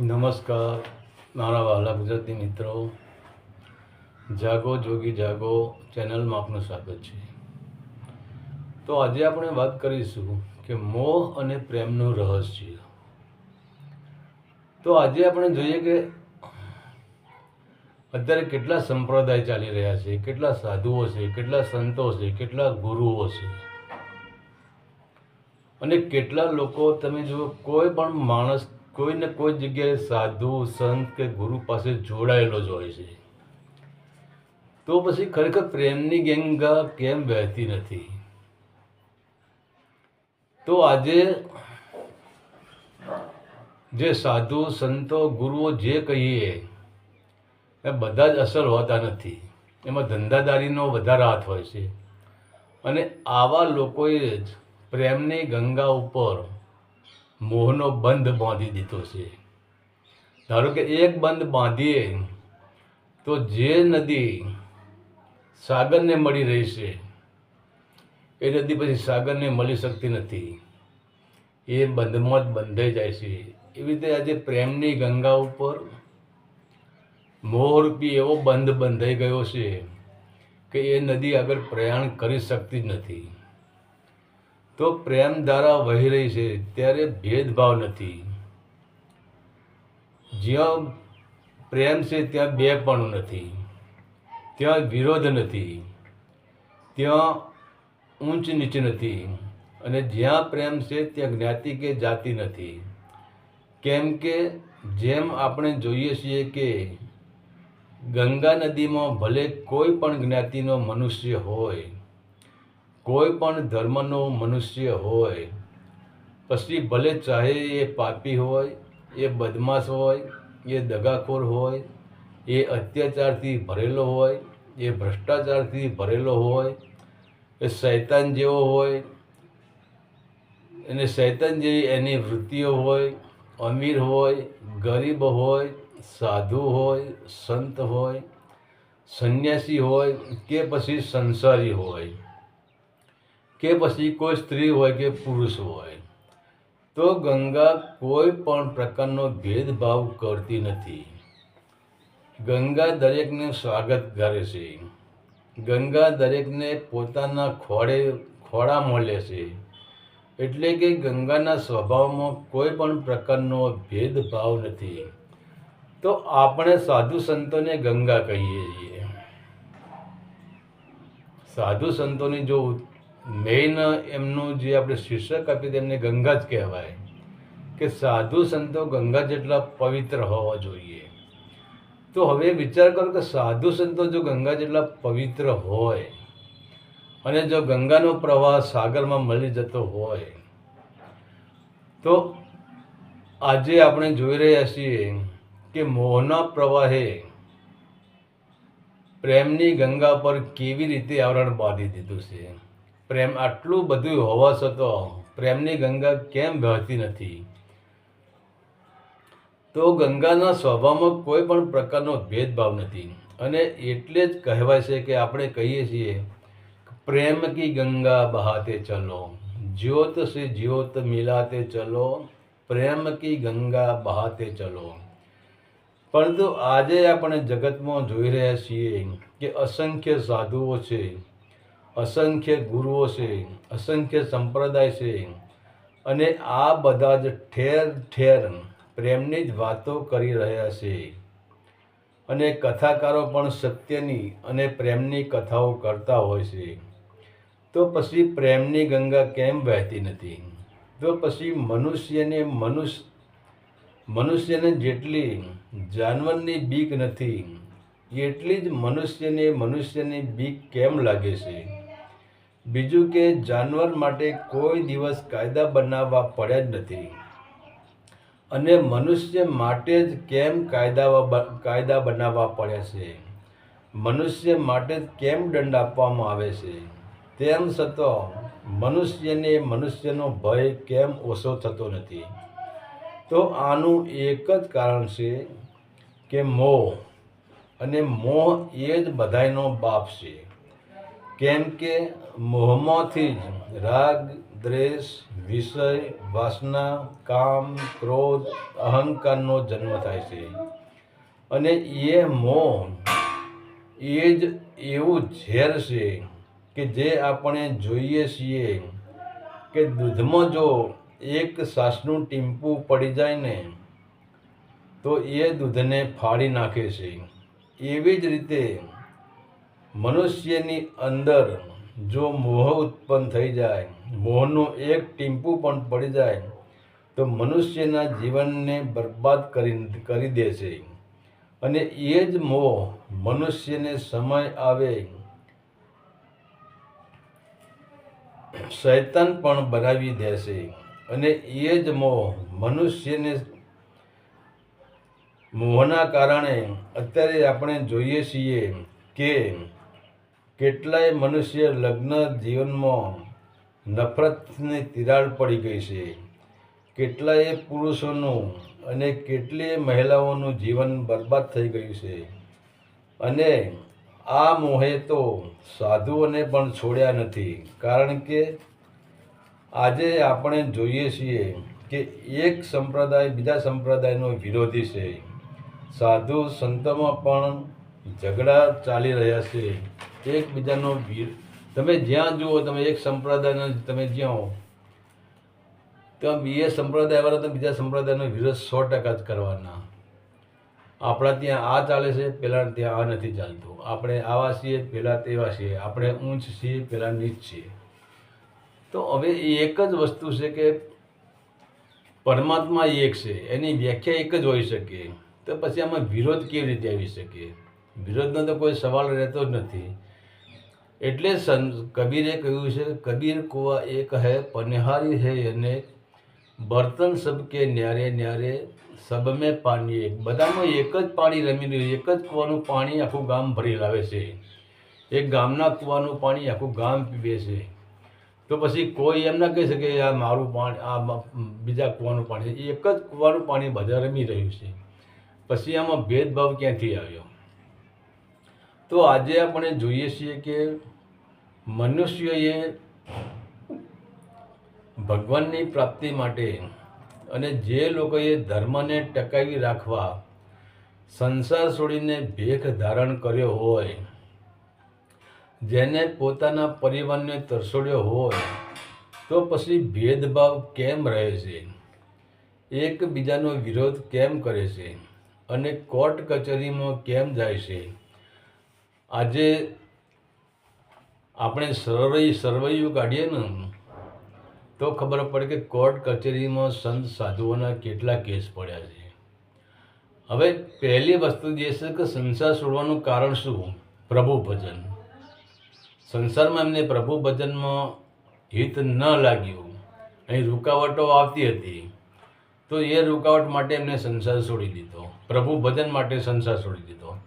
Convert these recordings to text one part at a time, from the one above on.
નમસ્કાર. મારા વહાલા ગુજરાતી મિત્રો. જાગો, જોગી જાગો. ચેનલમાં આપનું સ્વાગત છે. તો આજે આપણે વાત કરીશું કે મોહ અને પ્રેમનું રહસ્ય. તો આજે આપણે જોઈએ કે અત્યારે કેટલા સંપ્રદાય ચાલી રહ્યા છે, કેટલા સાધુઓ છે, કેટલા સંતો છે, કેટલા ગુરુઓ છે. અને કેટલા લોકો તમે જુઓ, કોઈ પણ માણસ કોઈ ને કોઈ જગ્યાએ સાધુ, સંત કે ગુરુ પાસે જોડાયેલો જ હોય છે. તો પછી ખરેખર પ્રેમની ગંગા કેમ વહેતી નથી? તો આજે જે સાધુ, સંતો, ગુરુઓ જે કહીએ, એ બધા જ અસર હોતા નથી. એમાં ધંધાદારીનો વધારે હાથ હોય છે. અને આવા લોકોએ જ પ્રેમની ગંગા ઉપર મોહનો બંધ બાંધી દીધો છે. ધારો કે એક બંધ બાંધીએ, તો જે નદી સાગરને મળી રહી છે, એ નદી પછી સાગરને મળી શકતી નથી. એ બંધમાં જ બંધાઈ જાય છે. એવી રીતે આજે પ્રેમની ગંગા ઉપર મોહરૂપી એવો બંધ બંધાઈ ગયો છે કે એ નદી આગળ પ્રયાણ કરી શકતી જ નથી. તો પ્રેમ ધારા વહી રહી છે, ત્યારે ભેદભાવ નથી. જ્યાં પ્રેમ છે, ત્યાં બે પણ નથી. ત્યાં વિરોધ નથી. ત્યાં ઊંચ નીચ નથી. અને જ્યાં પ્રેમ છે, ત્યાં જ્ઞાતિ કે જાતિ નથી. કેમ કે જેમ આપણે જોઈએ છીએ કે ગંગા નદીમાં ભલે કોઈ પણ જ્ઞાતિનો મનુષ્ય હોય કોઈ પણ ધર્મનો મનુષ્ય હોય, પછી ભલે ચાહે એ પાપી હોય, એ બદમાશ હોય, એ દગાખોર હોય, એ અત્યાચારથી ભરેલો હોય, એ ભ્રષ્ટાચારથી ભરેલો હોય, એ શૈતાન જેવો હોય, અને શૈતાન જેવી એની વૃત્તિઓ હોય, અમીર હોય, ગરીબ હોય, સાધુ હોય, સંત હોય, સંન્યાસી હોય કે પછી સંસારી હોય. કે પછી કોઈ સ્ત્રી હોય કે પુરુષ હોય, તો ગંગા કોઈ પણ પ્રકારનો ભેદભાવ કરતી નથી. ગંગા દરેકને સ્વાગત કરે છે. ગંગા દરેકને પોતાના ખોળે, ખોળા મળે છે. એટલે કે ગંગાના સ્વભાવમાં કોઈ પણ પ્રકારનો ભેદભાવ નથી. તો આપણે સાધુ સંતોને ગંગા કહીએ છીએ. સાધુ સંતોની જો મેઇન એમનું જે આપણે શીર્ષક આપીએ તેમને ગંગા જ કહેવાય. કે સાધુ સંતો ગંગા જેટલા પવિત્ર હોવા જોઈએ. તો હવે વિચાર કરો કે સાધુ સંતો જો ગંગા જેટલા પવિત્ર હોય અને જો ગંગાનો પ્રવાહ સાગરમાં મળી જતો હોય, તો આજે આપણે જોઈ રહ્યા છીએ કે મોહના પ્રવાહે પ્રેમની ગંગા પર કેવી રીતે આવરણ બાંધી દીધું છે. પ્રેમ આટલું બધું હોવા છતાં પ્રેમની ગંગા કેમ વહેતી નથી? તો ગંગાના સ્વભાવમાં કોઈ પણ પ્રકારનો ભેદભાવ નથી. અને એટલે જ કહેવાય છે કે આપણે કહીએ છીએ, પ્રેમ કી ગંગા બહાતે ચલો, જ્યોત સે જ્યોત મિલાતે ચલો, પ્રેમ કી ગંગા બહાતે ચલો. પરંતુ આજે આપણે જગતમાં જોઈ રહ્યા છીએ કે અસંખ્ય સાધુઓ છે અસંખ્ય ગુરુઓ છે, અસંખ્ય સંપ્રદાય છે અને આ બધા જ ઠેર ઠેર પ્રેમની જ વાતો કરી રહ્યા છે. અને કથાકારો પણ સત્યની અને પ્રેમની કથાઓ કરતા હોય છે. તો પછી પ્રેમની ગંગા કેમ વહેતી નથી? તો પછી મનુષ્યને મનુષ્ય મનુષ્યને જેટલી જાનવરની બીક નથી, એટલી જ મનુષ્યને મનુષ્યની બીક કેમ લાગે છે? બીજું કે જાનવર માટે કોઈ દિવસ કાયદા બનાવવા પડ્યા જ નથી. અને મનુષ્ય માટે જ કેમ કાયદા કાયદા બનાવવા પડ્યા છે? મનુષ્ય માટે જ કેમ દંડ આપવામાં આવે છે? તેમ છતાં મનુષ્યને મનુષ્યનો ભય કેમ ઓછો થતો નથી? તો આનું એક જ કારણ છે કે મોહ, અને મોહ એ જ બધાયનો બાપ છે. કેમ કે મોહમાંથી જ રાગ, દ્વેષ, વિષય, વાસના, કામ, ક્રોધ, અહંકારનો જન્મ થાય છે. અને એ મોહ એ જ એવું ઝેર છે કે જે આપણે જોઈએ છીએ કે દૂધમાં જો એક સાસનું ટીમ્પું પડી જાય ને, તો એ દૂધને ફાડી નાખે છે. એવી જ રીતે મનુષ્યની અંદર જો મોહ ઉત્પન્ન થઈ જાય, મોહનું એક ટીમ્પું પણ પડી જાય, તો મનુષ્યના જીવનને બરબાદ કરી કરી દે છે અને એ જ મોહ મનુષ્યને સમય આવે. શૈતાન પણ બનાવી દે છે અને એ જ મોહ મનુષ્યને મોહના કારણે અત્યારે આપણે જોઈએ છીએ કે કેટલાય મનુષ્ય લગ્ન જીવનમાં નફરતની તિરાડ પડી ગઈ છે. કેટલાય પુરુષોનું અને કેટલીય મહિલાઓનું જીવન બરબાદ થઈ ગયું છે. અને આ મોહે તો સાધુઓને પણ છોડ્યા નથી. કારણ કે આજે આપણે જોઈએ છીએ કે એક સંપ્રદાય બીજા સંપ્રદાયનો વિરોધી છે. સાધુ સંતોમાં પણ ઝઘડા ચાલી રહ્યા છે. એકબીજાનો વિર તમે જ્યાં જુઓ, તમે એક સંપ્રદાયનો તમે જ્યાં હો, તો સંપ્રદાય સંપ્રદાયવાળા તો બીજા સંપ્રદાયનો વિરોધ સો ટકા જ કરવાના. આપણા ત્યાં આ ચાલે છે, પેલા ત્યાં આ નથી ચાલતું. આપણે આવા છીએ, પેલા તેવા છીએ. આપણે ઊંચ છીએ, પેલા નીચ છીએ. તો હવે એ એક જ વસ્તુ છે કે પરમાત્મા એક છે, એની વ્યાખ્યા એક જ હોઈ શકે. તો પછી આમાં વિરોધ કેવી રીતે આવી શકે? વિરોધનો તો કોઈ સવાલ રહેતો જ નથી. એટલે સં, કબીરે કહ્યું છે, કબીર કુવા એક હૈ, પનિહારી હૈ અને બર્તન સબકે ન્યારે ન્યારે સબ મેં પાણી એક. બધામાં એક જ પાણી રમી રહ્યું, એક જ કૂવાનું પાણી આખું ગામ ભરી લાવે છે. એક ગામના કૂવાનું પાણી આખું ગામ પીવે છે. તો પછી કોઈ એમ ના કહી શકે, આ મારું પાણી, આ બીજા કૂવાનું પાણી એક જ કૂવાનું પાણી બધા રમી રહ્યું છે. પછી આમાં ભેદભાવ ક્યાંથી આવ્યો? તો આજે આપણે જોઈએ છીએ કે મનુષ્યએ ભગવાનની પ્રાપ્તિ માટે અને જે લોકોએ ધર્મને ટકાવી રાખવા, સંસાર છોડીને ભેખ ધારણ કર્યો હોય, જેને પોતાના પરિવારને તરસોડ્યો હોય, તો પછી ભેદભાવ કેમ રહે છે? એકબીજાનો વિરોધ કેમ કરે છે? અને કોર્ટ કચેરીમાં કેમ જાય છે? આજે આપણે સરવૈ સરવૈયું કાઢીએ ને, તો ખબર પડે કે કોર્ટ કચેરીમાં સંત સાધુઓના કેટલા કેસ પડ્યા છે. હવે પહેલી વસ્તુ જે છે કે સંસાર છોડવાનું કારણ શું? પ્રભુ ભજન. સંસારમાં એમને પ્રભુ ભજનમાં હિત ન લાગ્યું. અહીં રૂકાવટો આવતી હતી. તો એ રૂકાવટ માટે એમને સંસાર છોડી દીધો. પ્રભુ ભજન માટે સંસાર છોડી દીધો.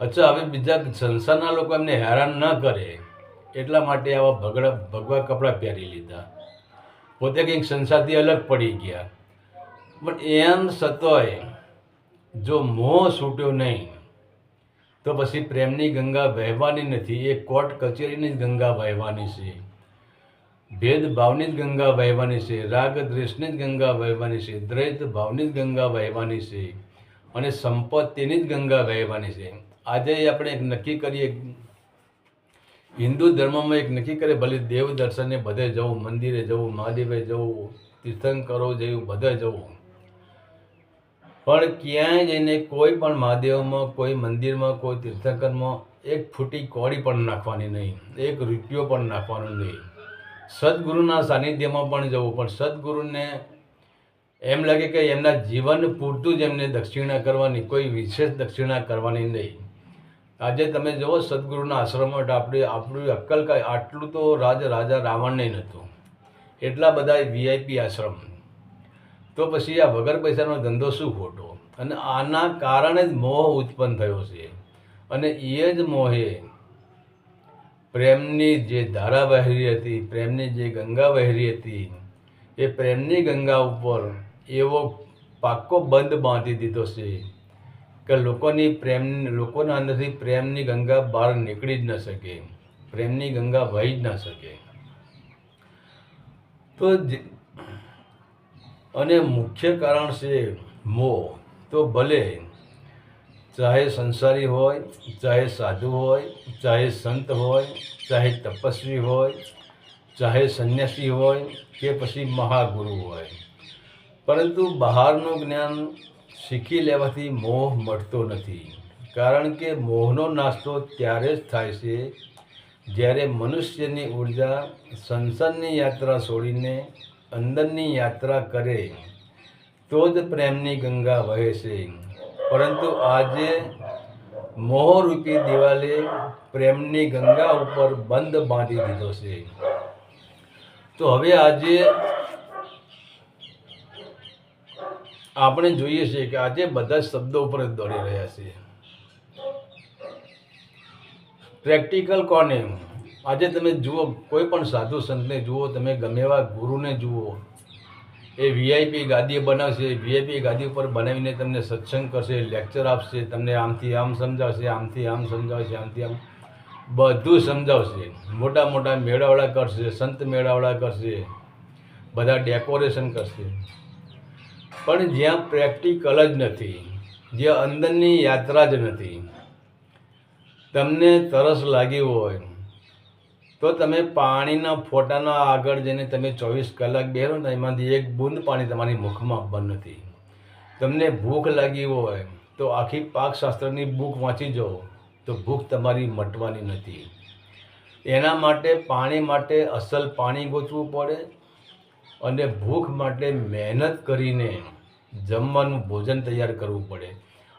અચ્છા, હવે બીજા સંસારના લોકો એમને હેરાન ન કરે. એટલા માટે આવા ભગડા ભગવા કપડાં પહેરી લીધા. પોતે કંઈક સંસારથી અલગ પડી ગયા. પણ એમ સતોય જો મોહ છૂટ્યો નહીં, તો પછી પ્રેમની ગંગા વહેવાની નથી, એ કોર્ટ કચેરીની જ ગંગા વહેવાની છે. ભેદભાવની જ ગંગા વહેવાની છે રાગ દ્વેષની જ ગંગા વહેવાની છે દ્વૈત ભાવની જ ગંગા વહેવાની છે અને સંપત્તિની જ ગંગા વહેવાની છે. આજે આપણે એક નક્કી કરીએ હિન્દુ ધર્મમાં એક નક્કી કરે, ભલે દેવ દર્શને બધે જવું, મંદિરે જવું, મહાદેવે જવું, તીર્થંકરો જવું બધે જવું. પણ ક્યાંય જઈને કોઈ પણ મહાદેવમાં, કોઈ મંદિરમાં, કોઈ તીર્થંકરમાં એક ફૂટી કોડી પણ નાખવાની નહીં, એક રૂપિયો પણ નાખવાનો નહીં. સદગુરુના સાનિધ્યમાં પણ જવું, પણ સદગુરુને એમ લાગે કે એમના જીવન પૂરતું જ એમને દક્ષિણા કરવાની, કોઈ વિશેષ દક્ષિણા કરવાની નહીં. આજે તમે જુઓ સદગુરુના આશ્રમમાં આપણે આપણું અક્કલ કાંઈ આટલું તો રાજ રાજા રાવણને નહોતું એટલા બધા વીઆઈપી આશ્રમ. તો પછી આ વગર પૈસાનો ધંધો શું ખોટો? અને આના કારણે જ મોહ ઉત્પન્ન થયો છે. અને એ જ મોહે પ્રેમની જે ધારા વહેરી હતી, પ્રેમની જે ગંગા વહેરી હતી, એ પ્રેમની ગંગા ઉપર એવો પાક્કો બંધ બાંધી દીધો છે. કે લોકોની પ્રેમ, લોકોના અંદરથી પ્રેમની ગંગા બહાર નીકળી જ ન શકે. પ્રેમની ગંગા વહી જ ન શકે. તો અને મુખ્ય કારણ છે મોહ. તો ભલે ચાહે સંસારી હોય, ચાહે સાધુ હોય, ચાહે સંત હોય, ચાહે તપસ્વી હોય, ચાહે સંન્યાસી હોય કે પછી મહાગુરુ હોય. પરંતુ બહારનું જ્ઞાન શીખી લેવાથી મોહ મટતો નથી. કારણ કે મોહનો નાસ્તો ત્યારે જ થાય છે જ્યારે મનુષ્યની ઊર્જા સંસારની યાત્રા છોડીને અંદરની યાત્રા કરે, તો જ પ્રેમની ગંગા વહે છે. પરંતુ આજે મોહરૂપી દિવાલે પ્રેમની ગંગા ઉપર બંધ બાંધી દીધો છે. તો હવે આજે આપણે જોઈએ છીએ કે આજે બધા શબ્દો ઉપર જ દોડી રહ્યા છે પ્રેક્ટિકલ કોને આજે તમે જુઓ કોઈ પણ સાધુ સંતને જુઓ તમે ગમે એવા ગુરુને જુઓ એ વીઆઈપી ગાદી બનાવશે વીઆઈપી ગાદી ઉપર બનાવીને તમને સત્સંગ કરશે લેક્ચર આપશે તમને આમથી આમ સમજાવશે આમથી આમ સમજાવશે આમથી આમ બધું સમજાવશે. મોટા મોટા મેળાવડા કરશે સંત મેળાવડા કરશે બધા ડેકોરેશન કરશે. પણ જ્યાં પ્રેક્ટિકલ જ નથી, જ્યાં અંદરની યાત્રા જ નથી. તમને તરસ લાગી હોય, તો તમે પાણીના ફોટાના આગળ જઈને તમે ચોવીસ કલાક બેરો ને એમાંથી એક બૂંદ પાણી તમારી મુખમાં બંધ નથી. તમને ભૂખ લાગી હોય, તો આખી પાકશાસ્ત્રની બુક વાંચી જાઓ, તો ભૂખ તમારી મટવાની નથી. એના માટે, પાણી માટે અસલ પાણી ગોતવું પડે અને ભૂખ માટે મહેનત કરીને જમવાનું ભોજન તૈયાર કરવું પડે.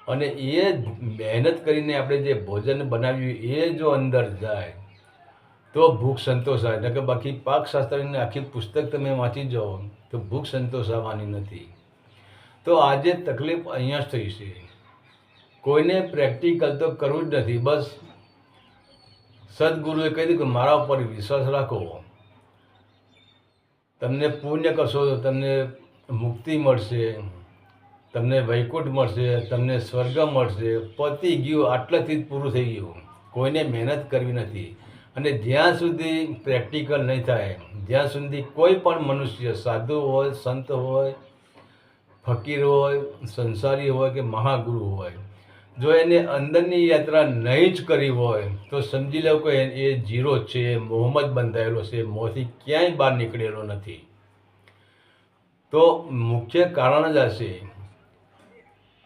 અને એ મહેનત કરીને આપણે જે ભોજન બનાવ્યું એ જો અંદર જાય, તો ભૂખ સંતોષાય. નકર બાકી પાકશાસ્ત્રની આખી પુસ્તક તમે વાંચી જાઓ, તો ભૂખ સંતોષાવાની નથી. તો આજે તકલીફ અહીંયા જ થઈ છે. કોઈને પ્રેક્ટિકલ તો કરવું જ નથી. બસ સદગુરુએ કહી દીધું કે મારા ઉપર વિશ્વાસ રાખો. તમને પુણ્ય કરશો તો તમને મુક્તિ મળશે, તમને વૈકુંઠ મળશે, તમને સ્વર્ગ મળશે. પતી ગયું, આટલાથી જ પૂરું થઈ ગયું. કોઈને મહેનત કરવી નથી. અને જ્યાં સુધી પ્રેક્ટિકલ નહીં થાય, જ્યાં સુધી કોઈ પણ મનુષ્ય સાધુ હોય, સંત હોય, ફકીર હોય, સંસારી હોય કે મહાગુરુ હોય જો એને અંદરની યાત્રા નહીં જ કરી હોય, તો સમજી લો કે એ જીરો છે, એ મોહમ્મદ બંધાયેલો છે મોંથી ક્યાંય બહાર નીકળેલો નથી. તો મુખ્ય કારણ જ હશે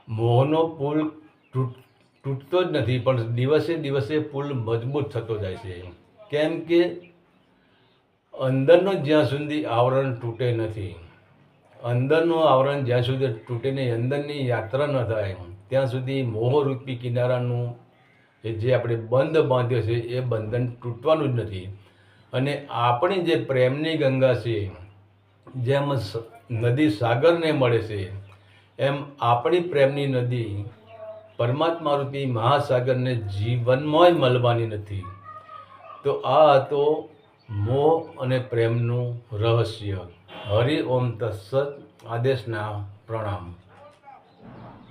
મોહનો પુલ તૂટ, તૂટતો જ નથી, પણ દિવસે દિવસે પુલ મજબૂત થતો જાય છે. કેમ કે અંદરનો જ્યાં સુધી આવરણ તૂટે નથી, અંદરનું આવરણ જ્યાં સુધી તૂટે નહીં, અંદરની યાત્રા ન થાય ત્યાં સુધી મોહરૂપી કિનારાનું એ જે આપણે બંધ બાંધ્યો છે, એ બંધન તૂટવાનું જ નથી. અને આપણી જે પ્રેમની ગંગા છે, જેમ નદી સાગરને મળે છે, એમ આપણી પ્રેમની નદી પરમાત્મા રૂપી મહાસાગરને જીવનમાં મળવાની નથી. તો આ હતો મોહ અને પ્રેમનું રહસ્ય. હરિ ઓમ તત્સત. આદેશના પ્રણામ.